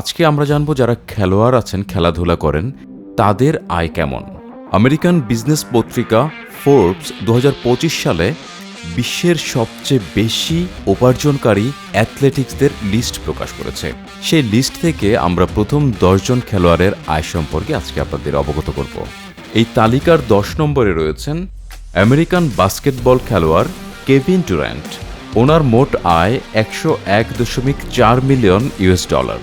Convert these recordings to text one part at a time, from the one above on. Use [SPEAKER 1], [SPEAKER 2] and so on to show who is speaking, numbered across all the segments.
[SPEAKER 1] আজকে আমরা জানব যারা খেলোয়াড় আছেন, খেলাধুলা করেন, তাদের আয় কেমন। আমেরিকান বিজনেস পত্রিকা ফোর্বস দু হাজার পঁচিশ সালে বিশ্বের সবচেয়ে বেশি উপার্জনকারী অ্যাথলেটিক্সদের লিস্ট প্রকাশ করেছে। সেই লিস্ট থেকে আমরা প্রথম দশজন খেলোয়াড়ের আয় সম্পর্কে আজকে আপনাদের অবগত করব। এই তালিকার দশ নম্বরে রয়েছেন আমেরিকান বাস্কেটবল খেলোয়াড় কেভিন টুর্যান্ট ওনার মোট আয় একশো এক দশমিক চার মিলিয়ন ইউএস ডলার।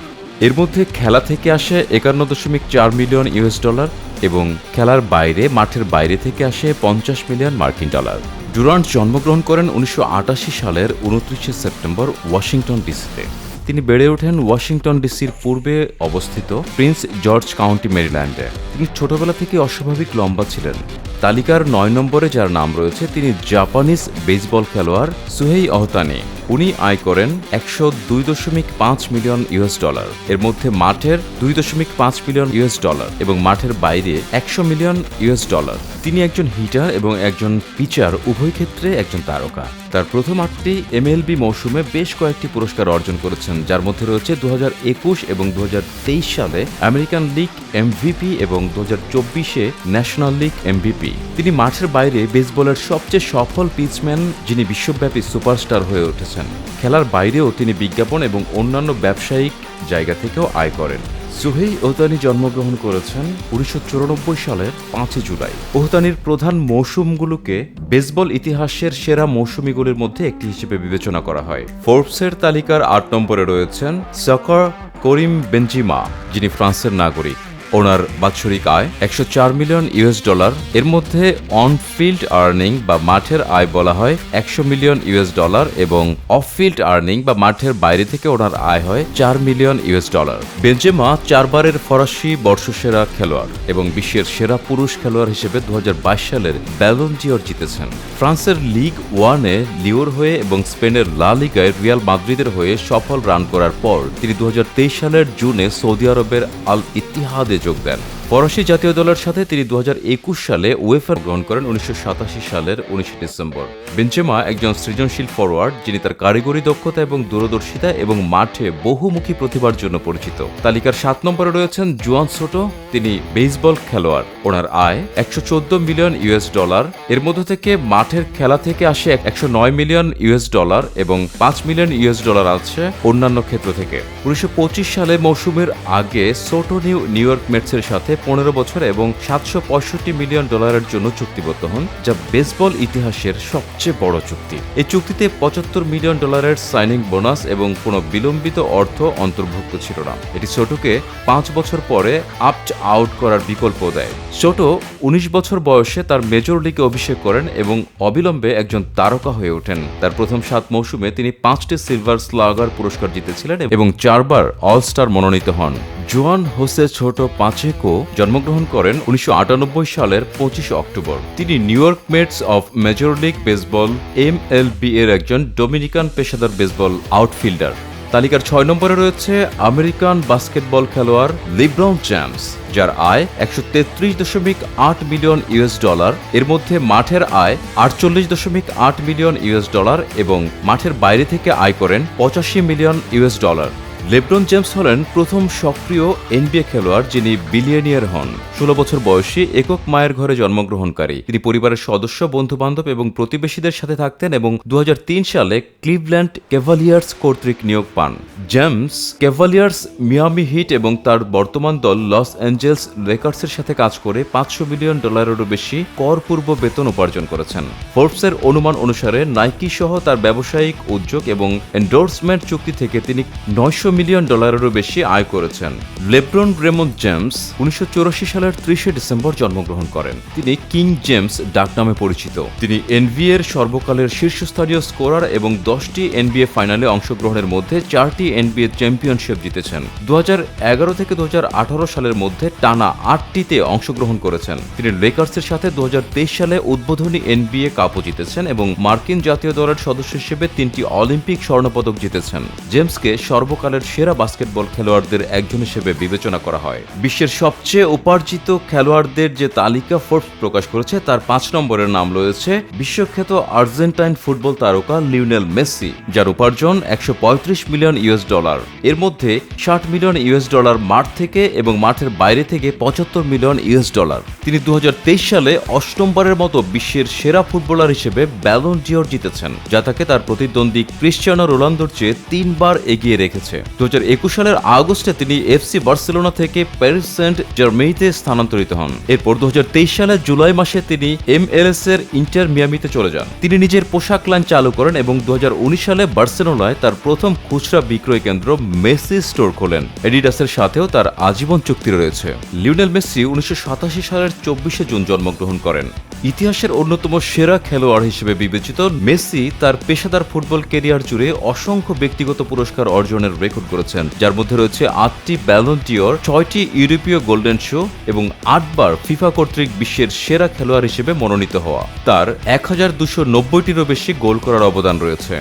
[SPEAKER 1] এর মধ্যে খেলা থেকে আসে একান্ন দশমিক চার মিলিয়ন ইউএস ডলার এবং খেলার বাইরে, মাঠের বাইরে থেকে আসে পঞ্চাশ মিলিয়ন মার্কিন ডলার। ডুরান্ট জন্মগ্রহণ করেন উনিশশো আটাশি সালের উনত্রিশে সেপ্টেম্বর ওয়াশিংটন ডিসিতে। তিনি বেড়ে ওঠেন ওয়াশিংটন ডিসির পূর্বে অবস্থিত প্রিন্স জর্জ কাউন্টি, মেরিল্যান্ডে। তিনি ছোটবেলা থেকে অস্বাভাবিক লম্বা ছিলেন। তালিকার নয় নম্বরে যার নাম রয়েছে, তিনি জাপানিজ বেসবল খেলোয়াড় সুহেই অহতানি। উনি আয় করেন একশো দুই দশমিক পাঁচ মিলিয়ন ইউএস ডলার। এর মধ্যে মাঠের দুই দশমিক পাঁচ মিলিয়ন ইউএস ডলার এবং মাঠের বাইরে একশো মিলিয়ন ইউএস ডলার। তিনি একজন হিটার এবং একজন পিচার উভয় ক্ষেত্রে একজন তারকা। তার প্রথম আটটি এমএলবি মৌসুমে বেশ কয়েকটি পুরস্কার অর্জন করেছেন, যার মধ্যে রয়েছে দু হাজার একুশ এবং দু হাজার তেইশ সালে আমেরিকান লিগ এমভিপি এবং দু চব্বিশে ন্যাশনাল লিগ এমভিপি। তিনি মাঠের বাইরে বেসবলের সবচেয়ে সফল পিচম্যান, যিনি বিশ্বব্যাপী সুপারস্টার হয়ে উঠেছেন। খেলার বাইরেও তিনি বিজ্ঞাপন এবং অন্যান্য ব্যবসায়িক জায়গা থেকেও আয় করেন। সুহেই ওহতানি জন্মগ্রহণ করেছেন উনিশশো চুরানব্বই সালের পাঁচই জুলাই। ওহতানির প্রধান মৌসুমগুলোকে বেসবল ইতিহাসের সেরা মৌসুমিগুলির মধ্যে একটি হিসেবে বিবেচনা করা হয়। ফোর্বসের তালিকার আট নম্বরে রয়েছেন সকর করিম বেঞ্জিমা যিনি ফ্রান্সের নাগরিক। ওনার বাৎসরিক আয় একশো চার মিলিয়ন ইউএস ডলার। এর মধ্যে অনফিল্ড আর্নিং বা মাঠের আয় বলা হয় একশো মিলিয়ন ইউএস ডলার এবং অফ ফিল্ড আর্নিং বা মাঠের বাইরে থেকে ওনার আয় হয় চার মিলিয়ন ইউএস ডলার। বেঞ্জেমা চারবারের ফরাসি বর্ষসেরা খেলোয়াড় এবং বিশ্বের সেরা পুরুষ খেলোয়াড় হিসেবে দু হাজার বাইশ সালের ব্যালন জিওর জিতেছেন। ফ্রান্সের লিগ ওয়ানে লিওর হয়ে এবং স্পেনের লা লিগায় রিয়াল মাদ্রিদের হয়ে সফল রান করার পর তিনি দু হাজার তেইশ সালের জুনে সৌদি আরবের আল ইতিহাদে যোগ দেন। ফরাসি জাতীয় দলের সাথে তিনি দু হাজার একুশ সালে ওয়েফার গ্রহণ করেন উনিশশো সাতাশি সালের উনিশে ডিসেম্বর। বেঞ্চেমা একজন সৃজনশীল ফরওয়ার্ড যিনি তার কারিগরি দক্ষতা এবং দূরদর্শিতা এবং মাঠে বহুমুখী প্রতিভার জন্য পরিচিত। তালিকার সাত নম্বরে রয়েছেন জুয়ান সোটো, তিনি বেসবল খেলোয়াড়। ওনার আয় একশো চোদ্দ মিলিয়ন ইউএস ডলার, এর মধ্য থেকে মাঠের খেলা থেকে আসে একশো নয় মিলিয়ন ইউএস ডলার এবং পাঁচ মিলিয়ন ইউএস ডলার আছে অন্যান্য ক্ষেত্র থেকে। উনিশশো পঁচিশ সালে মৌসুমের আগে সোটো নিউ নিউ ইয়র্ক মেটসের সাথে পনেরো বছর এবং সাতশো পঁয়ষট্টি মিলিয়ন ডলারের জন্য চুক্তিবদ্ধ হন, যা বেসবল ইতিহাসের সবচেয়ে বড় চুক্তি। এই চুক্তিতে পঁচাত্তর মিলিয়ন ডলারের সাইনিং বোনাস এবং কোনো বিলম্বিত অর্থ অন্তর্ভুক্ত ছিল না। এটি ছোটোকে পাঁচ বছর পরে আপট আউট করার বিকল্প দেয়। ছোটো উনিশ বছর বয়সে তার মেজর লিগে অভিষেক করেন এবং অবিলম্বে একজন তারকা হয়ে ওঠেন। তার প্রথম সাত মৌসুমে তিনি পাঁচটি সিলভার স্লাগার পুরস্কার জিতেছিলেন এবং চারবার অলস্টার মনোনীত হন। জোয়ান হোসে ছোট পাঁচেকো জন্মগ্রহণ করেন উনিশশো আটানব্বই সালের পঁচিশে অক্টোবর। তিনি New York Mets of Major League Baseball, M L এর একজন ডোমিনিকান পেশাদার বেসবল আউটফিল্ডার। তালিকার ছয় নম্বরে রয়েছে আমেরিকান বাস্কেটবল খেলোয়াড় লিব্রন জ্যামস যার আয় একশো তেত্রিশ দশমিক আট মিলিয়ন ইউএস ডলার, এর মধ্যে মাঠের আয় আটচল্লিশ দশমিক আট মিলিয়ন ইউএস ডলার এবং মাঠের বাইরে থেকে আয় করেন পঁচাশি million US dollar. LeBron James হলেন প্রথম সক্রিয় এনবিএ খেলোয়াড় যিনি বিলিয়নিয়ার হন। ষোলো বছর বয়সী একক মায়ের ঘরে জন্মগ্রহণকারী। তিনি পরিবারের সদস্য বন্ধু বান্ধব এবং প্রতিবেশীদের সাথে থাকতেন এবং দু সালে ক্লিভল্যান্ড ক্যাভালিয়ার্স কর্তৃক নিয়োগ পান। জেমস ক্যাভালিয়ার্স মিয়ামি হিট এবং তার বর্তমান দল লস অ্যাঞ্জেলস লেকার্সের সাথে কাজ করে পাঁচশো মিলিয়ন ডলারেরও বেশি করপূর্ব বেতন উপার্জন করেছেন। ফোর্বসের অনুমান অনুসারে নাইকি সহ তার ব্যবসায়িক উদ্যোগ এবং এন্ডোর্সমেন্ট চুক্তি থেকে তিনি নয়শো মিলিয়ন ডলারেরও বেশি আয় করেছেন। লেব্রন রেমন্ড জেমস উনিশশো সালের ত্রিশে ডিসেম্বর জন্মগ্রহণ করেন। তিনি কিং জেমস ডাক নামে পরিচিত। তিনি এনবিএ এর সর্বকালের শীর্ষস্থানীয় স্কোরার এবং দশটি এনবিএ ফাইনালে অংশগ্রহণের মধ্যে চারটি এনবিএ চ্যাম্পিয়নশিপ জিতেছেন। দু থেকে দুহাজার আঠারো সালের মধ্যে টানা আটটিতে অংশগ্রহণ করেছেন। তিনি লেকার্সের সাথে দুহাজার তেইশ সালে উদ্বোধনী এনবিএ কাপও জিতেছেন এবং মার্কিন জাতীয় দলের সদস্য হিসেবে তিনটি অলিম্পিক স্বর্ণপদক জিতেছেন। জেমসকে সর্বকালের সালের সেরা বাস্কেটবল খেলোয়াড়দের একজন হিসেবে বিবেচনা করা হয়। বিশ্বের সবচেয়ে উপার্জিত খেলোয়াড়দের যে তালিকা ফোর্বস প্রকাশ করেছে, তার পাঁচ নম্বরের নাম রয়েছে বিশ্বখ্যাত আর্জেন্টাইন ফুটবল তারকা লিওনেল মেসি, যার উপার্জন একশো পঁয়ত্রিশ মিলিয়ন ইউএস ডলার। এর মধ্যে ষাট মিলিয়ন ইউএস ডলার মাঠ থেকে এবং মাঠের বাইরে থেকে পঁচাত্তর মিলিয়ন ইউএস ডলার। তিনি দু হাজার তেইশ সালে অষ্টমবারের মতো বিশ্বের সেরা ফুটবলার হিসেবে ব্যালন ডিওর জিতেছেন, যা তাকে তার প্রতিদ্বন্দ্বী ক্রিশ্চিয়ানো রোনালদোর চেয়ে তিনবার এগিয়ে রেখেছে। দু হাজার একুশ সালের আগস্টে তিনি এফসি বার্সেলোনা থেকে প্যারিস সেন্ট জার্মেইতে স্থানান্তরিত হন। এরপর দু হাজার তেইশ সালের জুলাই মাসে তিনি এমএলএস এর ইন্টার মিয়ামিতে চলে যান। তিনি নিজের পোশাক লাইন চালু করেন এবং দু হাজার উনিশ সালে বার্সেলোনায় তার প্রথম খুচরা বিক্রয় কেন্দ্র মেসি স্টোর খোলেন। এডিডাসের সাথেও তার আজীবন চুক্তি রয়েছে। লিওনেল মেসি উনিশশো সাতাশি সালের চব্বিশে জুন জন্মগ্রহণ করেন। ইতিহাসের অন্যতম সেরা খেলোয়াড় হিসেবে বিবেচিত মেসি তার পেশাদার ফুটবল কেরিয়ার জুড়ে অসংখ্য ব্যক্তিগত পুরস্কার অর্জনের রেকর্ড করেছেন। যার মধ্যে রয়েছে আটটি ব্যালন্টিওর ছয়টি ইউরোপীয় গোল্ডেন শো এবং আটবার ফিফা কর্তৃক বিশ্বের সেরা খেলোয়াড় হিসেবে মনোনীত হওয়া। তার এক হাজার দুশো নব্বইটিরও বেশি গোল করার অবদান রয়েছে।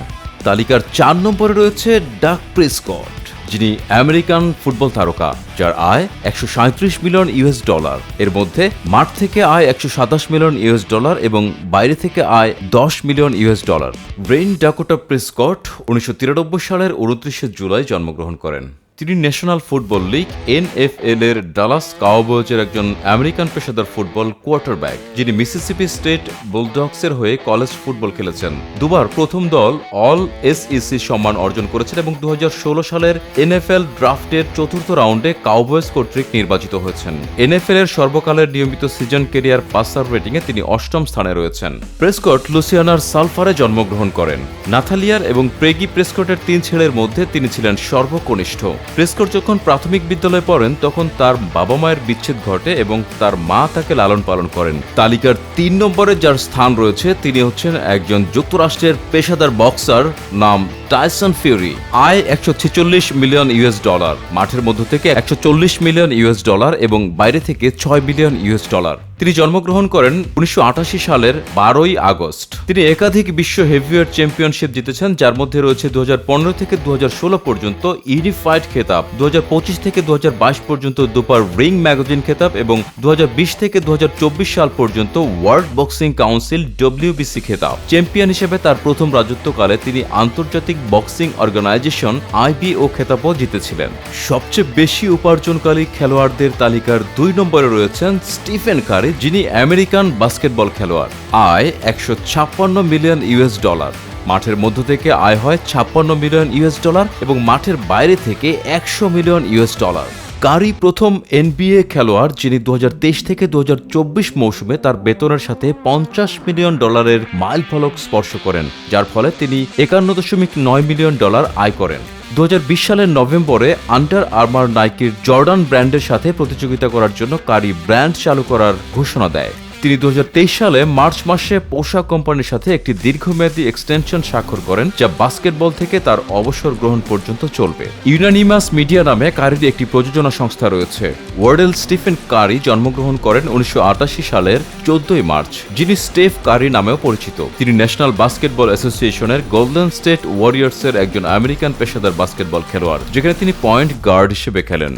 [SPEAKER 1] তালিকার চার নম্বরে রয়েছে ডাক প্রেসকট যিনি আমেরিকান ফুটবল তারকা, যার আয় একশো সাঁইত্রিশ মিলিয়ন ইউএস ডলার। এর মধ্যে মাঠ থেকে আয় একশো সাতাশ মিলিয়ন ইউএস ডলার এবং বাইরে থেকে আয় দশ million US dollar. Rayne Dakota Prescott উনিশশো তিরানব্বই সালের উনত্রিশে জুলাই জন্মগ্রহণ করেন। তিনি ন্যাশনাল ফুটবল লিগ এনএফএল এর ডালাস কাউবয়েজের একজন আমেরিকান পেশাদার ফুটবল কোয়ার্টারব্যাক যিনি মিসিসিপি স্টেট বুলডগসের হয়ে কলেজ ফুটবল খেলেছেন। দুবার প্রথম দল অল এসইসি সম্মান অর্জন করেছেন এবং দু হাজার ষোলো সালের এনএফএল ড্রাফটের চতুর্থ রাউন্ডে কাউবয়েজ কর্তৃক নির্বাচিত হয়েছেন। এনএফএল এর সর্বকালের নিয়মিত সিজন কেরিয়ার পাসার রেটিংয়ে তিনি অষ্টম স্থানে রয়েছেন। প্রেসকট লুসিয়ানার সালফারে জন্মগ্রহণ করেন। নাথালিয়ার এবং প্রেগি প্রেসকটের তিন ছেলের মধ্যে তিনি ছিলেন সর্বকনিষ্ঠ। প্রেসকট যখন প্রাথমিক বিদ্যালয়ে পড়েন, তখন তার বাবা মায়ের বিচ্ছেদ ঘটে এবং তার মা তাকে লালন পালন করেন। তালিকার তিন নম্বরে যার স্থান রয়েছে, তিনি হচ্ছেন একজন যুক্তরাষ্ট্রের পেশাদার বক্সার নাম টাইসন ফিউরি। আয় একশো ছেচল্লিশ মিলিয়ন ইউএস ডলার। মাঠের মধ্য থেকে একশো চল্লিশ মিলিয়ন ইউএস ডলার এবং বাইরে থেকে ছয় মিলিয়ন ইউএস ডলার। তিনি জন্মগ্রহণ করেন উনিশশো আটাশি সালের বারোই আগস্ট। তিনি একাধিক বিশ্ব হেভিওয়েট চ্যাম্পিয়নশিপ জিতেছেন, যার মধ্যে রয়েছে দু হাজার পনেরো থেকে দু হাজার ষোলো পর্যন্ত ইউনিফাইড খেতাব দু হাজার পঁচিশ থেকে দু হাজার বাইশ পর্যন্ত দুপার রিং ম্যাগাজিন খেতাব এবং দু হাজার বিশ থেকে দু হাজার চব্বিশ সাল পর্যন্ত ওয়ার্ল্ড বক্সিং কাউন্সিল ডব্লিউবিসি খেতাব। চ্যাম্পিয়ন হিসেবে তার প্রথম রাজত্বকালে তিনি আন্তর্জাতিক বক্সিং অর্গানাইজেশন আইবিও খেতাবও জিতেছিলেন। সবচেয়ে বেশি উপার্জনকারী খেলোয়াড়দের তালিকার দুই নম্বরে রয়েছেন স্টিফেন কারি যিনি আমেরিকান বাস্কেটবল খেলোয়াড়। আয় একশো ছাপ্পান্ন মিলিয়ন ইউএস ডলার। মাঠের মধ্য থেকে আয় হয় ছাপ্পান্ন মিলিয়ন ইউএস ডলার এবং মাঠের বাইরে থেকে একশো মিলিয়ন ইউএস ডলার। কারি প্রথম এনবিএ খেলোয়াড় যিনি দু হাজার তেইশ থেকে দু হাজার চব্বিশ মৌসুমে তার বেতনের সাথে পঞ্চাশ মিলিয়ন ডলারের মাইল ফলক স্পর্শ করেন, যার ফলে তিনি একান্ন দশমিক নয় মিলিয়ন ডলার আয় করেন। দু হাজার বিশ সালের নভেম্বরে আন্ডার আর্মার নাইকির জর্ডান ব্র্যান্ডের সাথে প্রতিযোগিতা করার জন্য কারি ব্র্যান্ড চালু করার ঘোষণা দেয়। তিনি দু হাজার তেইশ সালে মার্চ মাসে পোশাক কোম্পানির সাথে একটি দীর্ঘমেয়াদী এক্সটেনশন স্বাক্ষর করেন, যা বাস্কেটবল থেকে তার অবসর গ্রহণ পর্যন্ত চলবে। ইউনানিমাস মিডিয়া নামে কারির একটি প্রযোজনা সংস্থা রয়েছে। ওয়ার্ডেল স্টিফেন কারি জন্মগ্রহণ করেন উনিশশো আটাশি সালের চোদ্দই মার্চ, যিনি স্টেফ কারি নামেও পরিচিত। তিনি ন্যাশনাল বাস্কেটবল অ্যাসোসিয়েশনের গোল্ডেন স্টেট ওয়ারিয়ার্সের একজন আমেরিকান পেশাদার বাস্কেটবল খেলোয়াড়, যেখানে তিনি পয়েন্ট গার্ড হিসেবে খেলেন।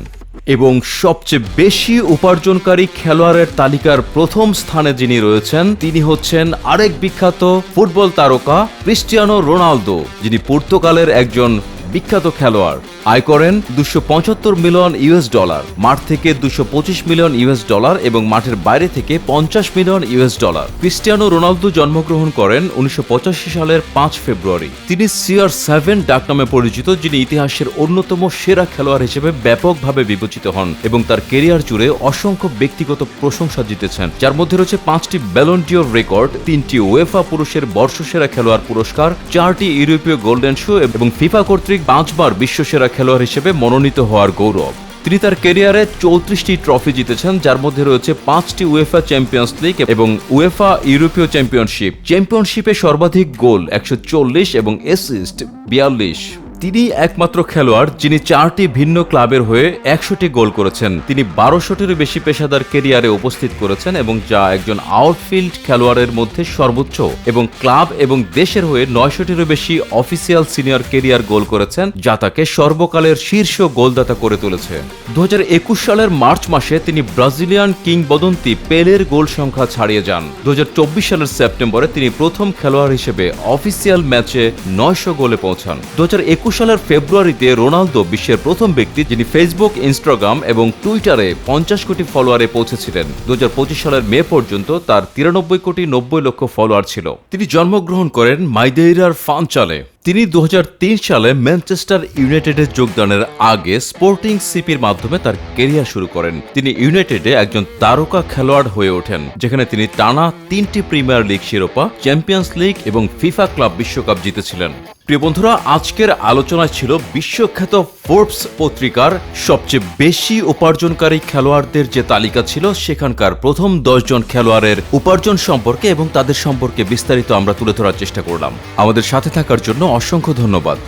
[SPEAKER 1] এবং সবচেয়ে বেশি উপার্জনকারী খেলোয়াড়ের তালিকার প্রথম স্থানে যিনি রয়েছেন, তিনি হচ্ছেন আরেক বিখ্যাত ফুটবল তারকা ক্রিস্টিয়ানো রোনালদো, যিনি পর্তুগালের একজন বিখ্যাত খেলোয়াড়। আয় করেন দুশো পঁচাত্তর মিলিয়ন ইউএস ডলার, মাঠ থেকে দুশো পঁচিশ মিলিয়ন ইউএস ডলার এবং মাঠের বাইরে থেকে পঞ্চাশ million US dollar. Cristiano Ronaldo জন্মগ্রহণ করেন উনিশশো পঁচাশি সালের পাঁচ ফেব্রুয়ারি। তিনি সিআর সেভেন ডাক নামে পরিচিত, যিনি ইতিহাসের অন্যতম সেরা খেলোয়াড় হিসেবে ব্যাপকভাবে বিবেচিত হন এবং তার কেরিয়ার জুড়ে অসংখ্য ব্যক্তিগত প্রশংসা জিতেছেন, যার মধ্যে রয়েছে পাঁচটি ব্যালন্টিওর রেকর্ড তিনটি ওয়েফা পুরুষের বর্ষসেরা খেলোয়াড় পুরস্কার, চারটি ইউরোপীয় গোল্ডেন শো এবং ফিফা কর্তৃক পাঁচবার বিশ্বসেরা খেলোয়াড় হিসেবে মনোনীত হওয়ার গৌরব। তিনি তার কেরিয়ারে চৌত্রিশটি ট্রফি জিতেছেন, যার মধ্যে রয়েছে পাঁচটি উয়েফা চ্যাম্পিয়ন্স লিগ এবং উয়েফা ইউরোপীয় চ্যাম্পিয়নশিপ। চ্যাম্পিয়নশিপে সর্বাধিক গোল, একশো চল্লিশ, এবং এসিস্ট বিয়াল্লিশ। তিনি একমাত্র খেলোয়াড় যিনি চারটি ভিন্ন ক্লাবের হয়ে একশোটি গোল করেছেন। তিনি বারোশোটিরও বেশি পেশাদার কেরিয়ারে উপস্থিত করেছেন এবং যা একজন আউটফিল্ড খেলোয়াড়ের মধ্যে সর্বোচ্চ এবং ক্লাব এবং দেশের হয়ে নয়শোটিরও বেশি অফিসিয়াল সিনিয়র কেরিয়ার গোল করেছেন, যা তাকে সর্বকালের শীর্ষ গোলদাতা করে তুলেছে। দু হাজার একুশ সালের মার্চ মাসে তিনি ব্রাজিলিয়ান কিংবদন্তি পেলের গোল সংখ্যা ছাড়িয়ে যান। দু হাজার চব্বিশ সালের সেপ্টেম্বরে তিনি প্রথম খেলোয়াড় হিসেবে অফিসিয়াল ম্যাচে নয়শো গোলে পৌঁছান। দু হাজার একুশ সালের ফেব্রুয়ারিতে রোনালদো বিশ্বের প্রথম ব্যক্তি যিনি ফেসবুক, ইনস্টাগ্রাম এবং টুইটারে পঞ্চাশ কোটি ফলোয়ারে পৌঁছেছিলেন। দু হাজার পঁচিশ সালের মে পর্যন্ত তার তিরানব্বই কোটি নব্বই লক্ষ ফলোয়ার ছিল। তিনি জন্মগ্রহণ করেন মাইদেইরার ফানচালে তিনি দু হাজার তিন সালে ম্যানচেস্টার ইউনাইটেডে যোগদানের আগে স্পোর্টিং সিপির মাধ্যমে তার কেরিয়ার শুরু করেন। তিনি ইউনাইটেডে একজন তারকা খেলোয়াড় হয়ে ওঠেন, যেখানে তিনি টানা তিনটি প্রিমিয়ার লিগ শিরোপা, চ্যাম্পিয়ন্স লিগ এবং ফিফা ক্লাব বিশ্বকাপ জিতেছিলেন। প্রিয় বন্ধুরা, আজকের আলোচনায় ছিল বিশ্বখ্যাত ফোর্বস পত্রিকার সবচেয়ে বেশি উপার্জনকারী খেলোয়াড়দের যে তালিকা ছিল, সেখানকার প্রথম দশজন খেলোয়াড়ের উপার্জন সম্পর্কে এবং তাদের সম্পর্কে বিস্তারিত আমরা তুলে ধরার চেষ্টা করলাম। আমাদের সাথে থাকার জন্য অসংখ্য ধন্যবাদ।